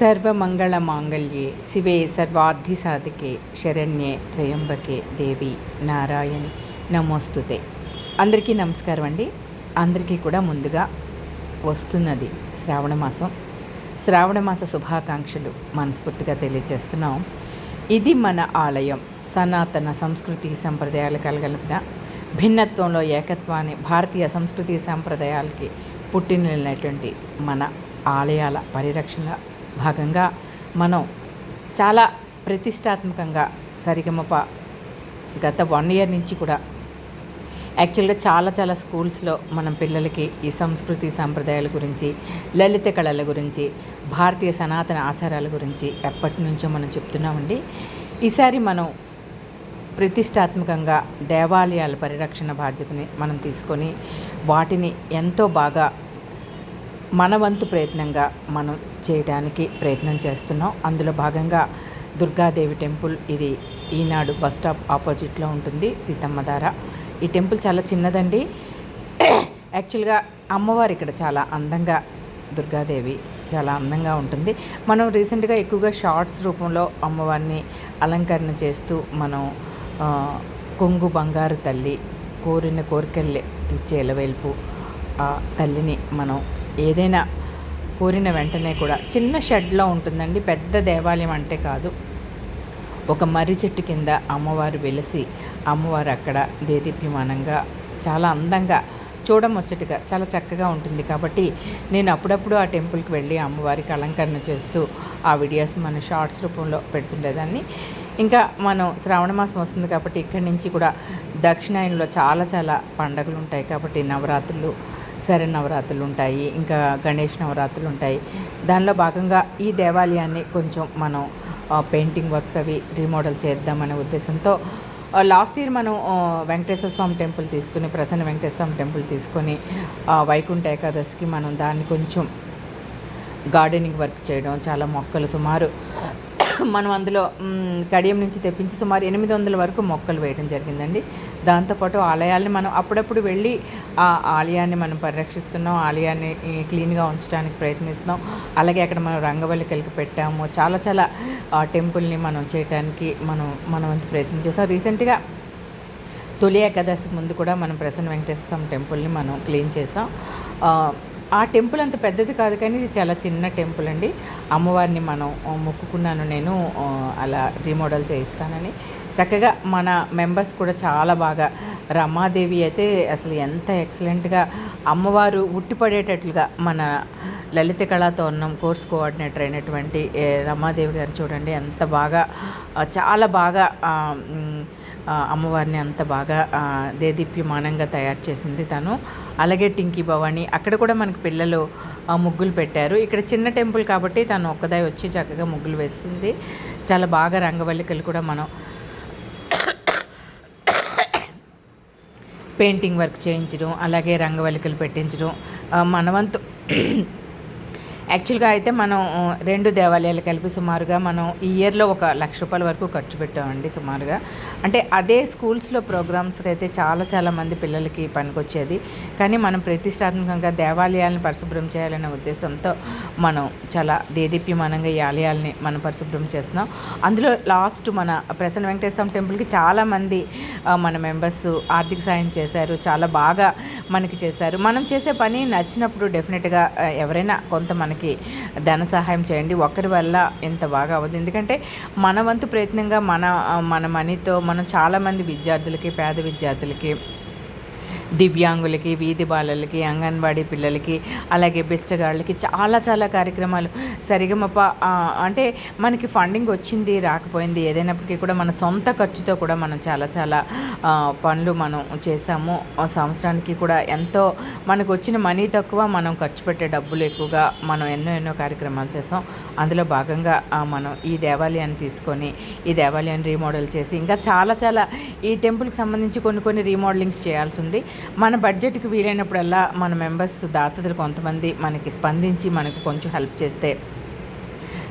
సర్వమంగళమాంగళ్యే శివే సర్వాధిసాధికే శరణ్యే త్రయంబకే దేవి నారాయణి. నమోస్తుతే. అందరికీ నమస్కారం అండి. అందరికీ కూడా ముందుగా వస్తున్నది శ్రావణ మాసం. శ్రావణ మాస శుభాకాంక్షలు మనస్ఫూర్తిగా తెలియజేస్తున్నాం. ఇది మన ఆలయం. సనాతన సంస్కృతి సంప్రదాయాలు కలగలిపిన భిన్నత్వంలో ఏకత్వాన్ని భారతీయ సంస్కృతి సంప్రదాయాలకి పుట్టినటువంటి మన ఆలయాల పరిరక్షణ భాగంగా మనం చాలా ప్రతిష్టాత్మకంగా సరిగమప గత వన్ ఇయర్ నుంచి కూడా యాక్చువల్గా చాలా చాలా స్కూల్స్లో మనం పిల్లలకి ఈ సంస్కృతి సాంప్రదాయాల గురించి లలిత కళల గురించి భారతీయ సనాతన ఆచారాల గురించి ఎప్పటి నుంచో మనం చెప్తున్నామండి. ఈసారి మనం ప్రతిష్టాత్మకంగా దేవాలయాల పరిరక్షణ బాధ్యతని మనం తీసుకొని వాటిని ఎంతో బాగా మన వంతు ప్రయత్నంగా మనం చేయడానికి ప్రయత్నం చేస్తున్నాం. అందులో భాగంగా దుర్గాదేవి టెంపుల్ ఇది ఈనాడు బస్ స్టాప్ ఆపోజిట్లో ఉంటుంది సీతమ్మధార ఈ టెంపుల్ చాలా చిన్నదండి. యాక్చువల్గా అమ్మవారు ఇక్కడ చాలా అందంగా దుర్గాదేవి చాలా అందంగా ఉంటుంది. మనం రీసెంట్గా ఎక్కువగా షార్ట్స్ రూపంలో అమ్మవారిని అలంకరణ చేస్తూ మనం కొంగు బంగారు తల్లి కోరిన కోరికలు తీర్చే ఎలవేల్పు ఆ తల్లిని మనం ఏదైనా కోరిన వెంటనే కూడా చిన్న షెడ్లో ఉంటుందండి పెద్ద దేవాలయం అంటే కాదు. ఒక మర్రి చెట్టు కింద అమ్మవారు వెలిసి అమ్మవారు అక్కడ దేదీప్యమానంగా చాలా అందంగా చూడముచ్చటగా చాలా చక్కగా ఉంటుంది. కాబట్టి నేను అప్పుడప్పుడు ఆ టెంపుల్కి వెళ్ళి అమ్మవారికి అలంకరణ చేస్తూ ఆ వీడియోస్ మన షార్ట్స్ రూపంలో పెడుతుండేదాన్ని. ఇంకా మనం శ్రావణ మాసం వస్తుంది కాబట్టి ఇక్కడి నుంచి కూడా దక్షిణాయనలో చాలా చాలా పండగలు ఉంటాయి. కాబట్టి నవరాత్రులు నవరాత్రులు ఉంటాయి ఇంకా గణేష్ నవరాత్రులు ఉంటాయి. దానిలో భాగంగా ఈ దేవాలయాన్ని కొంచెం మనం పెయింటింగ్ వర్క్స్ అవి రీమోడల్ చేద్దామనే ఉద్దేశంతో లాస్ట్ ఇయర్ మనం వెంకటేశ్వర స్వామి టెంపుల్ తీసుకుని ప్రసన్న వెంకటేశ్వర స్వామి టెంపుల్ తీసుకొని వైకుంఠ ఏకాదశికి మనం దాన్ని కొంచెం గార్డెనింగ్ వర్క్ చేయడం చాలా మొక్కలు సుమారు మనం అందులో కడియం నుంచి తెప్పించి సుమారు ఎనిమిది వందల వరకు మొక్కలు వేయడం జరిగిందండి. దాంతోపాటు ఆలయాల్ని మనం అప్పుడప్పుడు వెళ్ళి ఆ ఆలయాన్ని మనం పరిరక్షిస్తున్నాం ఆలయాన్ని క్లీన్గా ఉంచడానికి ప్రయత్నిస్తున్నాం. అలాగే అక్కడ మనం రంగవల్లికలకి పెట్టాము. చాలా చాలా టెంపుల్ని మనం చేయడానికి మనం మనం అంత ప్రయత్నం చేస్తాం రీసెంట్గా తొలి ఏకాదశి ముందు కూడా మనం ప్రసన్న వెంకటేశ్వర స్వామి టెంపుల్ని మనం క్లీన్ చేసాం ఆ, టెంపుల్ అంత పెద్దది కాదు కానీ ఇది చాలా చిన్న టెంపుల్ అండి. అమ్మవారిని మనం మొక్కుకున్నాను నేను అలా రీమోడల్ చేయిస్తానని. చక్కగా మన మెంబర్స్ కూడా చాలా బాగా రమాదేవి అయితే అసలు ఎంత ఎక్సలెంట్గా అమ్మవారు ఉట్టిపడేటట్లుగా మన లలిత కళాతోరణం కోర్స్ కోఆర్డినేటర్ అయినటువంటి రమాదేవి గారు చూడండి ఎంత బాగా చాలా బాగా అమ్మవారిని అంత బాగా దేదీప్యమానంగా తయారు చేసింది తను. అలాగే టింకీ భవాని అక్కడ కూడా మనకు పిల్లలు ముగ్గులు పెట్టారు. ఇక్కడ చిన్న టెంపుల్ కాబట్టి తను ఒక్కదాయి వచ్చి చక్కగా ముగ్గులు వేసింది. చాలా బాగా రంగవల్లికలు కూడా మనం పెయింటింగ్ వర్క్ చేయించడం అలాగే రంగవల్లికలు పెట్టించడం మనవంతు యాక్చువల్గా అయితే మనం రెండు దేవాలయాలు కలిపి సుమారుగా మనం ఈ ఇయర్లో ఒక లక్ష రూపాయల వరకు ఖర్చు పెట్టామండి సుమారుగా. అంటే అదే స్కూల్స్లో ప్రోగ్రామ్స్కి అయితే చాలా చాలా మంది పిల్లలకి పనికొచ్చేది. కానీ మనం ప్రతిష్టాత్మకంగా దేవాలయాలను పరిశుభ్రం చేయాలనే ఉద్దేశంతో మనం చాలా దేదీప్యమానంగా ఈ ఆలయాల్ని మనం పరిశుభ్రం చేస్తున్నాం. అందులో లాస్ట్ మన ప్రసన్న వెంకటేశ్వర టెంపుల్కి చాలామంది మన మెంబర్స్ ఆర్థిక సాయం చేశారు. చాలా బాగా మనకి చేశారు. మనం చేసే పని నచ్చినప్పుడు డెఫినెట్గా ఎవరైనా కొంత మనకి ధన సహాయం చేయండి. ఒకరి వల్ల ఎంత బాగా అవ్వదు. ఎందుకంటే మన వంతు ప్రయత్నంగా మన మన మనీతో మనం చాలామంది విద్యార్థులకి పేద విద్యార్థులకి దివ్యాంగులకి వీధి బాలలకి అంగన్వాడీ పిల్లలకి అలాగే బిచ్చగాళ్ళకి చాలా చాలా కార్యక్రమాలు. సరిగమప అంటే మనకి ఫండింగ్ వచ్చింది రాకపోయింది ఏదైనప్పటికీ కూడా మన సొంత ఖర్చుతో కూడా మనం చాలా చాలా పనులు మనం చేసాము సంవత్సరానికి కూడా ఎంతో మనకు వచ్చిన మనీ తక్కువ మనం ఖర్చు పెట్టే డబ్బులు ఎక్కువగా మనం ఎన్నో ఎన్నో కార్యక్రమాలు చేసాం అందులో భాగంగా మనం ఈ దేవాలయాన్ని తీసుకొని ఈ దేవాలయాన్ని రీమోడల్ చేసి ఇంకా చాలా చాలా ఈ టెంపుల్కి సంబంధించి కొన్ని కొన్ని రీమోడలింగ్స్ చేయాల్సి ఉంది. మన బడ్జెట్కి వీలైనప్పుడల్లా మన మెంబర్స్ దాతలు కొంతమంది మనకి స్పందించి మనకు కొంచెం హెల్ప్ చేస్తే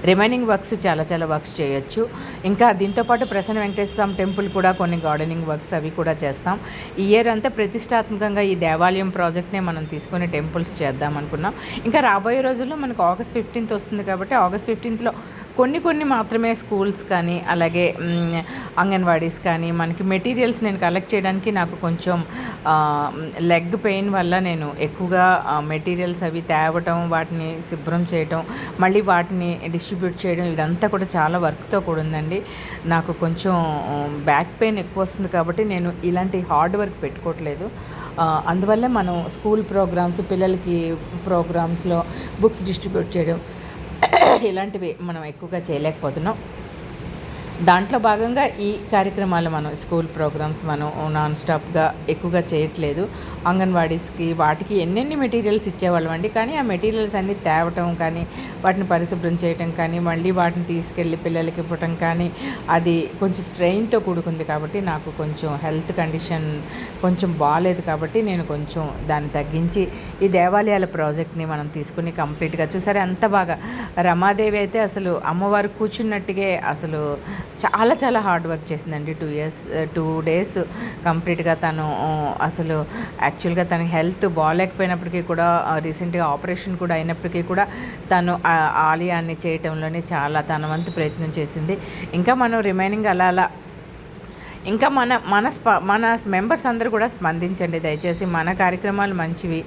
రిమైనింగ్ వర్క్స్ చాలా చాలా వర్క్స్ చేయొచ్చు. ఇంకా దీంతోపాటు ప్రసన్న వెంకటేశ్వర టెంపుల్ కూడా కొన్ని గార్డెనింగ్ వర్క్స్ అవి కూడా చేస్తాం. ఈ ఇయర్ అంతా ప్రతిష్టాత్మకంగా ఈ దేవాలయం ప్రాజెక్ట్నే మనం తీసుకొని టెంపుల్స్ చేద్దాం అనుకున్నాం. ఇంకా రాబోయే రోజుల్లో మనకు ఆగస్ట్ ఫిఫ్టీన్త్ వస్తుంది కాబట్టి ఆగస్ట్ ఫిఫ్టీన్త్లో కొన్ని కొన్ని మాత్రమే స్కూల్స్ కానీ అలాగే అంగన్వాడీస్ కానీ మనకి మెటీరియల్స్ నేను కలెక్ట్ చేయడానికి నాకు కొంచెం లెగ్ పెయిన్ వల్ల నేను ఎక్కువగా మెటీరియల్స్ అవి తేవటం వాటిని శుభ్రం చేయటం మళ్ళీ వాటిని డిస్ట్రిబ్యూట్ చేయడం ఇదంతా కూడా చాలా వర్క్తో కూడిందండి. నాకు కొంచెం బ్యాక్ పెయిన్ ఎక్కువ వస్తుంది కాబట్టి నేను ఇలాంటి హార్డ్ వర్క్ పెట్టుకోవట్లేదు. అందువల్ల మనం స్కూల్ ప్రోగ్రామ్స్ పిల్లలకి ప్రోగ్రామ్స్లో బుక్స్ డిస్ట్రిబ్యూట్ చేయడం ఇలాంటివి మనం ఎక్కువగా చేయలేకపోతున్నాం. దాంట్లో భాగంగా ఈ కార్యక్రమాలు మనం స్కూల్ ప్రోగ్రామ్స్ మనం నాన్ స్టాప్గా ఎక్కువగా చేయట్లేదు. అంగన్వాడీస్కి వాటికి ఎన్నెన్ని మెటీరియల్స్ ఇచ్చేవాళ్ళం అండి? కానీ ఆ మెటీరియల్స్ అన్నీ తేవటం కానీ వాటిని పరిశుభ్రం చేయటం కానీ మళ్ళీ వాటిని తీసుకెళ్ళి పిల్లలకి ఇవ్వటం కానీ అది కొంచెం స్ట్రెయిన్తో కూడుకుంది కాబట్టి నాకు కొంచెం హెల్త్ కండిషన్ కొంచెం బాగాలేదు కాబట్టి నేను కొంచెం దాన్ని తగ్గించి ఈ దేవాలయాల ప్రాజెక్ట్ని మనం తీసుకుని కంప్లీట్గా చూసారు. ఎంత బాగా రమాదేవి అయితే అసలు అమ్మవారు కూర్చున్నట్టుగా అసలు చాలా చాలా హార్డ్ వర్క్ చేసిందండి. టూ ఇయర్స్ టూ డేస్ కంప్లీట్గా తను uh, అసలు యాక్చువల్గా తన హెల్త్ బాగాలేకపోయినప్పటికీ కూడా uh, రీసెంట్గా ఆపరేషన్ కూడా అయినప్పటికీ కూడా తను ఆలయాన్ని చేయటంలోనే చాలా తన వంతు ప్రయత్నం చేసింది. ఇంకా మనం రిమైనింగ్ అలా అలా ఇంకా మన మన స్ప మన మెంబర్స్ అందరూ కూడా స్పందించండి. దయచేసి మన కార్యక్రమాలు మంచివి.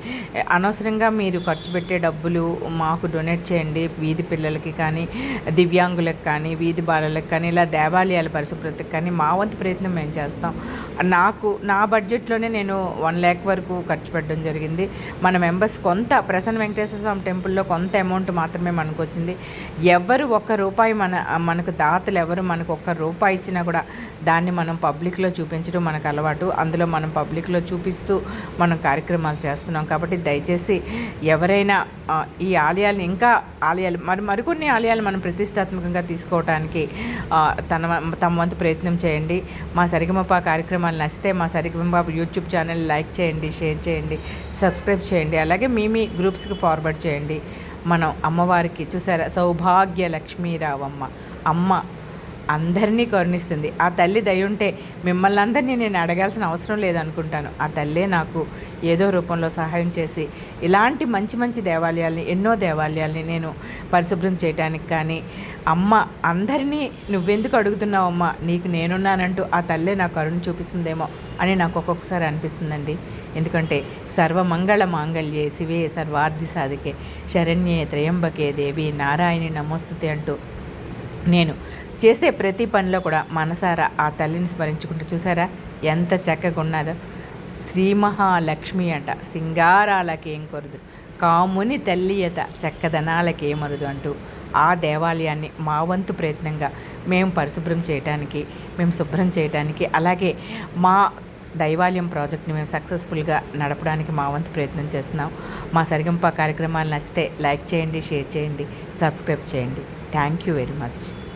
అనవసరంగా మీరు ఖర్చు పెట్టే డబ్బులు మాకు డొనేట్ చేయండి. వీధి పిల్లలకి కానీ దివ్యాంగులకు కానీ వీధి బాలలకు కానీ ఇలా దేవాలయాల పరిశుభ్రతకి కానీ మా వంతు ప్రయత్నం మేము చేస్తాం. నాకు నా బడ్జెట్లోనే నేను వన్ ల్యాక్ వరకు ఖర్చు పెట్టడం జరిగింది. మన మెంబర్స్ కొంత ప్రసన్న వెంకటేశ్వర స్వామి టెంపుల్లో కొంత అమౌంట్ మాత్రమే మనకు వచ్చింది. ఎవరు ఒక్క రూపాయి మన మనకు దాతలు ఎవరు మనకు ఒక్క రూపాయి ఇచ్చినా కూడా దాన్ని మనం పబ్లిక్లో చూపించడం మనకు అలవాటు. అందులో మనం పబ్లిక్లో చూపిస్తూ మనం కార్యక్రమాలు చేస్తున్నాం. కాబట్టి దయచేసి ఎవరైనా ఈ ఆలయాలను ఇంకా ఆలయాలు మరి మరికొన్ని ఆలయాలు మనం ప్రతిష్టాత్మకంగా తీసుకోవడానికి తన తమ వంతు ప్రయత్నం చేయండి. మా సరిగమప కార్యక్రమాలు నచ్చితే మా సరిగమప యూట్యూబ్ ఛానల్ లైక్ చేయండి షేర్ చేయండి సబ్స్క్రైబ్ చేయండి అలాగే మీ మీ గ్రూప్స్కి ఫార్వర్డ్ చేయండి. మనం అమ్మవారికి చూసారా? సౌభాగ్య లక్ష్మీరావమ్మ అమ్మ అందరినీ కరుణిస్తుంది. ఆ తల్లి దయ ఉంటే మిమ్మల్ని అందరినీ నేను అడగాల్సిన అవసరం లేదనుకుంటాను. ఆ తల్లే నాకు ఏదో రూపంలో సహాయం చేసి ఇలాంటి మంచి మంచి దేవాలయాల్ని ఎన్నో దేవాలయాల్ని నేను పరిశుభ్రం చేయడానికి కానీ అమ్మ అందరినీ నువ్వెందుకు అడుగుతున్నావమ్మా? నీకు నేనున్నానంటూ ఆ తల్లే నాకు కరుణ చూపిస్తుందేమో అని నాకు ఒక్కొక్కసారి అనిపిస్తుందండి. ఎందుకంటే సర్వమంగళ మాంగళ్యే శివే సర్వార్థి సాధికే. శరణ్యే త్రయంబకే దేవి నారాయణి నమోస్తుతే అంటూ నేను చేసే ప్రతి పనిలో కూడా మనసారా ఆ తల్లిని స్మరించుకుంటూ చూసారా? ఎంత చక్కగా ఉన్నదో. శ్రీ మహాలక్ష్మి అట సింగారాలకేం కొరదు. కాముని తల్లియత చక్కదనాలకేమరుదు అంటూ ఆ దేవాలయాన్ని మా వంతు ప్రయత్నంగా మేము పరిశుభ్రం చేయటానికి మేము శుభ్రం చేయటానికి అలాగే మా దైవాలయం ప్రాజెక్ట్ని మేము సక్సెస్ఫుల్గా నడపడానికి మా వంతు ప్రయత్నం చేస్తున్నాం. మా సరిగంప కార్యక్రమాలు నచ్చితే లైక్ చేయండి షేర్ చేయండి సబ్స్క్రైబ్ చేయండి. Thank you very much.